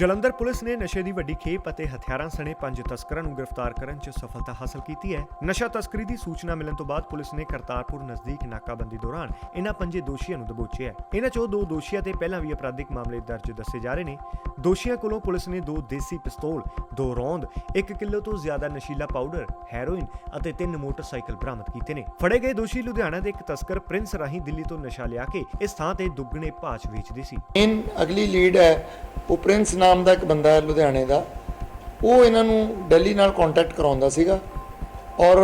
Jalandhar police ਨੇ ਨਸ਼ੇ ਦੀ ਵੱਡੀ ਖੇਪ ਅਤੇ ਹਥਿਆਰਾਂ ਸਣੇ ਪੰਜ ਤਸਕਰਾਂ ਨੂੰ ਗ੍ਰਿਫਤਾਰ ਕਰਨ 'ਚ ਸਫਲਤਾ ਹਾਸਲ ਕੀਤੀ ਹੈ। ਨਸ਼ਾ ਤਸਕਰੀ ਦੀ ਸੂਚਨਾ ਮਿਲਣ ਤੋਂ ਬਾਅਦ ਪੁਲਿਸ ਨੇ ਕਰਤਾਰਪੁਰ ਨਜ਼ਦੀਕ ਨਾਕਾਬੰਦੀ ਦੌਰਾਨ ਇਹਨਾਂ ਪੰਜੇ ਦੋਸ਼ੀਆਂ ਨੂੰ ਦਬੋਚਿਆ ਇਹਨਾਂ 'ਚੋਂ ਦੋ ਦੋਸ਼ੀਆਂ ਤੇ ਪਹਿਲਾਂ ਵੀ ਅਪਰਾਧਿਕ ਮਾਮਲੇ ਦਰਜ ਦੱਸੇ ਜਾ ਰਹੇ ਨੇ। ਦੋਸ਼ੀਆਂ ਕੋਲੋਂ ਪੁਲਿਸ ਨੇ ਦੋ ਦੇਸੀ ਪਿਸਤੌਲ, ਦੋ ਰੌਂਦ 1 ਕਿਲੋ ਤੋਂ ਜ਼ਿਆਦਾ ਨਸ਼ੀਲਾ ਪਾਊਡਰ, ਹੈਰੋਇਨ ਅਤੇ ਤਿੰਨ ਮੋਟਰਸਾਈਕਲ ਬਰਾਮਦ ਕੀਤੇ ਨੇ। ਫੜੇ ਗਏ ਦੋਸ਼ੀ ਲੁਧਿਆਣਾ ਦੇ ਇੱਕ ਤਸਕਰ ਪ੍ਰਿੰਸ ਰਾਹੀਂ ਦਿੱਲੀ ਤੋਂ ਨਸ਼ਾ ਲਿਆ ਕੇ ਇਸ ਥਾਂ ਤੇ ਦੁੱਗਣੇ ਭਾਅ 'ਚ ਵੇਚਦੇ ਸੀ। ਮੇਨ ਅਗਲੀ ਲੀਡ ਹੈ, ਉਹ ਪ੍ਰਿੰਸ ਨਾਮ ਦਾ ਇੱਕ ਬੰਦਾ ਹੈ ਲੁਧਿਆਣੇ ਦਾ, ਉਹ ਇਹਨਾਂ ਨੂੰ ਦਿੱਲੀ ਨਾਲ ਕੰਟੈਕਟ ਕਰਾਉਂਦਾ ਸੀਗਾ ਔਰ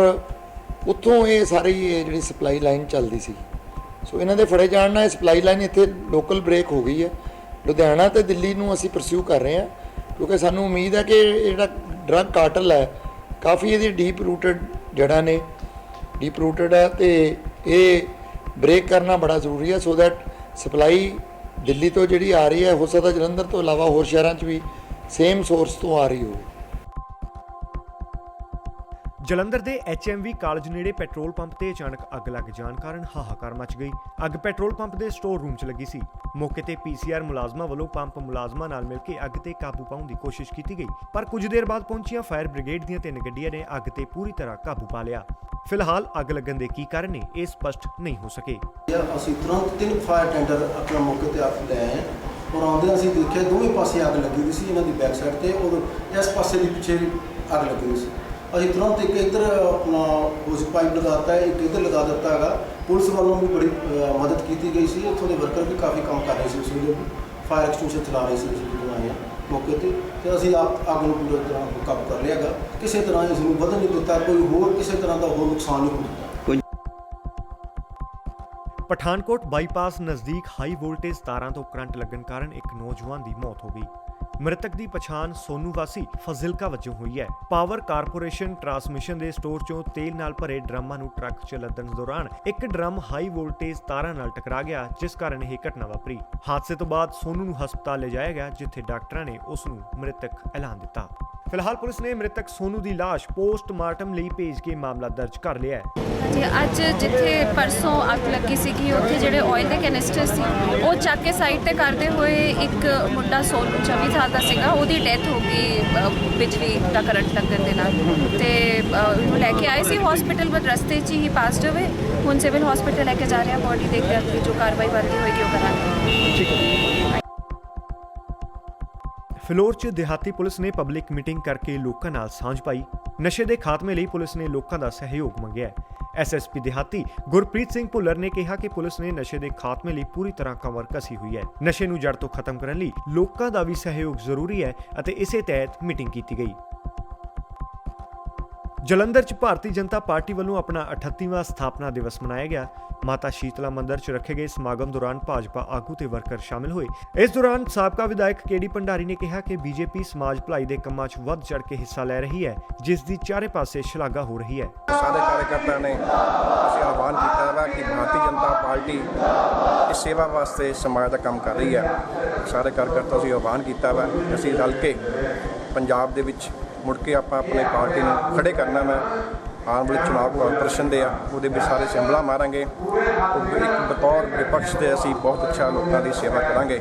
ਉੱਥੋਂ ਇਹ ਸਾਰੀ ਇਹ ਜਿਹੜੀ ਸਪਲਾਈ ਲਾਈਨ ਚੱਲਦੀ ਸੀ। ਸੋ ਇਹਨਾਂ ਦੇ ਫੜੇ ਜਾਣ ਨਾਲ ਇਹ ਸਪਲਾਈ ਲਾਈਨ ਇੱਥੇ ਲੋਕਲ ਬ੍ਰੇਕ ਹੋ ਗਈ ਹੈ। ਲੁਧਿਆਣਾ ਤੇ ਦਿੱਲੀ ਨੂੰ ਅਸੀਂ ਪਰਸਿਊ ਕਰ ਰਹੇ ਹਾਂ ਕਿਉਂਕਿ ਸਾਨੂੰ ਉਮੀਦ ਹੈ ਕਿ ਇਹ ਜਿਹੜਾ ਡਰੱਗ ਕਾਰਟਲ ਹੈ, ਕਾਫੀ ਇਹਦੀ ਡੀਪ ਰੂਟਡ ਜੜ੍ਹਾਂ ਨੇ। ਡੀਪ ਰੂਟਡ ਹੈ ਤੇ ਇਹ ਬ੍ਰੇਕ ਕਰਨਾ ਬੜਾ ਜ਼ਰੂਰੀ ਹੈ ਸੋ ਦੈਟ ਸਪਲਾਈ ਦਿੱਲੀ ਤੋਂ ਜਿਹੜੀ ਆ ਰਹੀ ਹੈ, ਹੋ ਸਕਦਾ ਜਲੰਧਰ ਤੋਂ ਇਲਾਵਾ ਹੋਰ ਸ਼ਹਿਰਾਂ 'ਚ ਵੀ ਸੇਮ ਸੋਰਸ ਤੋਂ ਆ ਰਹੀ ਹੋਵੇ। ਜਲੰਧਰ ਦੇ HMV ਕਾਲਜ ਨੇੜੇ ਪੈਟਰੋਲ ਪੰਪ ਤੇ ਅਚਾਨਕ ਅੱਗ ਲੱਗ ਜਾਣ ਕਾਰਨ ਹਾਹਾਕਾਰ ਮਚ ਗਈ। ਅੱਗ ਪੈਟਰੋਲ ਪੰਪ ਦੇ ਸਟੋਰ ਰੂਮ 'ਚ ਲੱਗੀ ਸੀ। ਮੌਕੇ ਤੇ PCR ਮੁਲਾਜ਼ਮਾਂ ਵੱਲੋਂ ਪੰਪ ਮੁਲਾਜ਼ਮਾਂ ਨਾਲ ਮਿਲ ਕੇ ਅੱਗ ਤੇ ਕਾਬੂ ਪਾਉਣ ਦੀ ਕੋਸ਼ਿਸ਼ ਕੀਤੀ ਗਈ, ਪਰ ਕੁਝ ਦੇਰ ਬਾਅਦ ਪਹੁੰਚੀਆਂ ਫਾਇਰ ਬ੍ਰਿਗੇਡ ਦੀਆਂ ਤਿੰਨ ਗੱਡੀਆਂ ਨੇ ਅੱਗ ਤੇ ਪੂਰੀ ਤਰ੍ਹਾਂ ਕਾਬੂ ਪਾ ਲਿਆ। ਫਿਲਹਾਲ ਅੱਗ ਲੱਗਣ ਦੇ ਕੀ ਕਾਰਨ ਨੇ, ਇਹ ਸਪਸ਼ਟ ਨਹੀਂ ਹੋ ਸਕੇ। ਯਾਰ, ਅਸੀਂ ਤੁਰੰਤ ਤਿੰਨ ਫਾਇਰ ਟੈਂਡਰ ਆਪਣਾ ਮੌਕੇ ਤੇ ਆਪ ਲੈ ਆਏ ਔਰ ਆਉਂਦੇ ਅਸੀਂ ਦੇਖਿਆ ਦੋਵੇਂ ਪਾਸੇ ਅੱਗ ਲੱਗੀ ਹੋਈ ਸੀ, ਇਹਨਾਂ ਦੀ ਬੈਕ ਸਾਈਡ ਤੇ, ਔਰ ਇਸ ਪਾਸੇ ਦੀ ਪਿੱਛੇ ਅੱਗ ਲੱਗੀ ਹੋਈ ਸੀ। ਅਸੀਂ ਤੁਰੰਤ ਇੱਕ ਇੱਧਰ ਆਪਣਾ ਉਸ ਪਾਈਪ ਲਗਾਤਾ ਹੈ ਇੱਕ ਇੱਧਰ ਲਗਾ ਦਿੱਤਾ ਹੈਗਾ। ਪੁਲਿਸ ਵੱਲੋਂ ਵੀ ਬੜੀ ਅ, ਮਦਦ ਕੀਤੀ ਗਈ ਸੀ। ਇੱਥੋਂ ਦੇ ਵਰਕਰ ਵੀ ਕਾਫੀ ਕੰਮ ਕਰ ਰਹੇ ਸੀ। ਉਸ ਵੇਲੇ ਫਾਇਰ ਐਕਸਟੈਂਸ਼ਨ ਚਲਾ ਰਹੇ ਸੀ ਅਸੀਂ ਜਦੋਂ ਆਏ ਹਾਂ ਮੌਕੇ ਤੇ। ਤੇ ਅਸੀਂ ਆਪ ਅੱਗ ਨੂੰ ਪੂਰੀ ਤਰ੍ਹਾਂ ਕਾਬੂ ਕਰ ਲਿਆ ਹੈਗਾ। ਕਿਸੇ ਤਰ੍ਹਾਂ ਇਸ ਨੂੰ ਵਧਣ ਨਹੀਂ ਦਿੱਤਾ ਕੋਈ ਹੋਰ ਕਿਸੇ ਤਰ੍ਹਾਂ ਦਾ ਹੋਰ ਨੁਕਸਾਨ ਨਹੀਂ ਹੋਇਆ। ਪਠਾਨਕੋਟ ਬਾਈਪਾਸ ਨਜ਼ਦੀਕ ਹਾਈ ਵੋਲਟੇਜ ਤਾਰਾਂ ਤੋਂ ਕਰੰਟ ਲੱਗਣ ਕਾਰਨ ਇੱਕ ਨੌਜਵਾਨ ਦੀ ਮੌਤ ਹੋ ਗਈ। ਮ੍ਰਿਤਕ ਦੀ ਪਛਾਣ ਸੋਨੂ ਵਾਸੀ ਫਜ਼ਿਲਕਾ ਵਜੋਂ ਹੋਈ ਹੈ। ਪਾਵਰ ਕਾਰਪੋਰੇਸ਼ਨ ਟਰਾਂਸਮਿਸ਼ਨ ਦੇ ਸਟੋਰ 'ਚੋਂ ਤੇਲ ਨਾਲ ਭਰੇ ਡਰਮਾਂ ਨੂੰ ਟਰੱਕ 'ਚ ਲੱਦਣ ਦੌਰਾਨ ਇੱਕ ਡਰਮ ਹਾਈ ਵੋਲਟੇਜ ਤਾਰਾਂ ਨਾਲ ਟਕਰਾ ਗਿਆ, ਜਿਸ ਕਾਰਨ ਇਹ ਘਟਨਾ ਵਾਪਰੀ। ਹਾਦਸੇ ਤੋਂ ਬਾਅਦ ਸੋਨੂ ਨੂੰ ਹਸਪਤਾਲ ਲਿਜਾਇਆ ਗਿਆ, ਜਿੱਥੇ ਡਾਕਟਰਾਂ ਨੇ ਉਸ ਨੂੰ ਮ੍ਰਿਤਕ ਐਲਾਨ ਦਿੱਤਾ। ਫਿਲਹਾਲ ਪੁਲਿਸ ਨੇ ਮ੍ਰਿਤਕ ਸੋਨੂ ਦੀ ਲਾਸ਼ ਪੋਸਟਮਾਰਟਮ ਲਈ ਭੇਜ ਕੇ ਮਾਮਲਾ ਦਰਜ ਕਰ ਲਿਆ ਹੈ। ਜੀ ਅੱਜ ਜਿੱਥੇ ਪਰਸੋਂ ਅੱਗ ਲੱਗੀ ਸੀਗੀ, ਉੱਥੇ ਜਿਹੜੇ ਆਇਲ ਦੇ ਕੈਨਿਸਟਰ ਸੀ, ਉਹ ਚੱਕ ਕੇ ਸਾਈਡ ਤੇ ਕਰਦੇ ਹੋਏ ਇੱਕ ਮੁੰਡਾ ਸੋਨੂ 24 ਸਾਲ ਦਾ ਸੀਗਾ ਉਹਦੀ ਡੈਥ ਹੋ ਗਈ ਅ, ਬਿਜਲੀ ਦਾ ਕਰੰਟ ਲੱਗਣ ਦੇ ਨਾਲ। ਤੇ ਅ, ਉਹਨੂੰ ਲੈ ਕੇ ਆਏ ਸੀ ਹਸਪੀਟਲ ਬਟ ਰਸਤੇ 'ਚ ਹੀ ਪਾਸਡ ਹੋਵੇ ਹੁਣ ਸਿਵਲ ਹਸਪੀਟਲ ਲੈ ਕੇ ਜਾ ਰਹੇ ਆ ਬੋਡੀ ਦੇਖਦੇ ਆ ਕਿ ਜੋ ਕਾਰਵਾਈ ਬਣਦੀ ਹੋਏਗੀ ਉਹ ਕਰਾਂਗੇ। ਫਿਲੌਰ 'ਚ ਦਿਹਾਤੀ ਪੁਲਿਸ ਨੇ ਪਬਲਿਕ ਮੀਟਿੰਗ ਕਰਕੇ ਲੋਕਾਂ ਨਾਲ ਸਾਂਝ ਪਾਈ। ਨਸ਼ੇ ਦੇ ਖਾਤਮੇ ਲਈ ਪੁਲਿਸ ਨੇ ਲੋਕਾਂ ਦਾ ਸਹਿਯੋਗ ਮੰਗਿਆ। ਐਸਐਸਪੀ ਦਿਹਾਤੀ ਗੁਰਪ੍ਰੀਤ ਸਿੰਘ ਭੁੱਲਰ ਨੇ ਕਿਹਾ ਕਿ ਪੁਲਿਸ ਨੇ ਨਸ਼ੇ ਦੇ ਖਾਤਮੇ ਲਈ ਪੂਰੀ ਤਰ੍ਹਾਂ ਕਮਰ ਕਸੀ ਹੋਈ ਹੈ। ਨਸ਼ੇ ਨੂੰ ਜੜ ਤੋਂ ਖਤਮ ਕਰਨ ਲਈ ਲੋਕਾਂ ਦਾ ਵੀ ਸਹਿਯੋਗ ਜ਼ਰੂਰੀ ਹੈ ਅਤੇ ਇਸੇ ਤਹਿਤ ਮੀਟਿੰਗ ਕੀਤੀ ਗਈ। ਜਲੰਧਰ 'ਚ ਭਾਰਤੀ ਜਨਤਾ ਪਾਰਟੀ ਵੱਲੋਂ ਆਪਣਾ 38ਵਾਂ ਸਥਾਪਨਾ ਦਿਵਸ ਮਨਾਇਆ ਗਿਆ। ਮਾਤਾ ਸ਼ੀਤਲਾ ਮੰਦਿਰ 'ਚ ਰੱਖੇ ਗਏ ਸਮਾਗਮ ਦੌਰਾਨ ਭਾਜਪਾ ਆਗੂ ਤੇ ਵਰਕਰ ਸ਼ਾਮਿਲ ਹੋਏ। ਇਸ ਦੌਰਾਨ ਸਾਬਕਾ ਵਿਧਾਇਕ ਕੇਡੀ ਭੰਡਾਰੀ ਨੇ ਕਿਹਾ ਕਿ ਬੀਜੇਪੀ ਸਮਾਜ ਭਲਾਈ ਦੇ ਕੰਮਾਂ 'ਚ ਵੱਧ ਚੜ ਕੇ ਹਿੱਸਾ ਲੈ ਰਹੀ ਹੈ, ਜਿਸ ਦੀ ਚਾਰੇ ਪਾਸੇ ਸ਼ਲਾਘਾ ਹੋ ਰਹੀ ਹੈ। ਸਾਰੇ ਕਾਰਜਕਰਤਾ ਨੇ ਅਸੀਂ ਆਹਵਾਨ ਕੀਤਾ ਹੈ ਕਿ ਭਾਰਤੀ ਜਨਤਾ ਪਾਰਟੀ ਇਸ ਸੇਵਾ ਵਾਸਤੇ ਸਮਾਜ ਦਾ ਕੰਮ ਕਰ ਰਹੀ ਹੈ। ਸਾਰੇ ਕਾਰਜਕਰਤਾ ਅਸੀਂ ਆਹਵਾਨ ਕੀਤਾ ਵਾ ਅਸੀਂ ਰਲ ਕੇ ਪੰਜਾਬ ਦੇ ਵਿੱਚ ਮੁੜ ਕੇ ਆਪਾਂ ਆਪਣੇ ਪਾਰਟੀ ਨੂੰ ਖੜੇ ਕਰਨਾ ਵਾ ਆਉਣ ਵਾਲੇ ਚੁਣਾਵ ਕਾਰਪੋਰੇਸ਼ਨ ਦੇ ਆ, ਉਹਦੇ ਵਿੱਚ ਸਾਰੇ ਸਿੰਬਲਾਂ ਮਾਰਾਂਗੇ। ਉਹ ਬਤੌਰ ਵਿਪਕਸ਼ ਦੇ ਅਸੀਂ ਬਹੁਤ ਅੱਛਾ ਲੋਕਾਂ ਦੀ ਸੇਵਾ ਕਰਾਂਗੇ।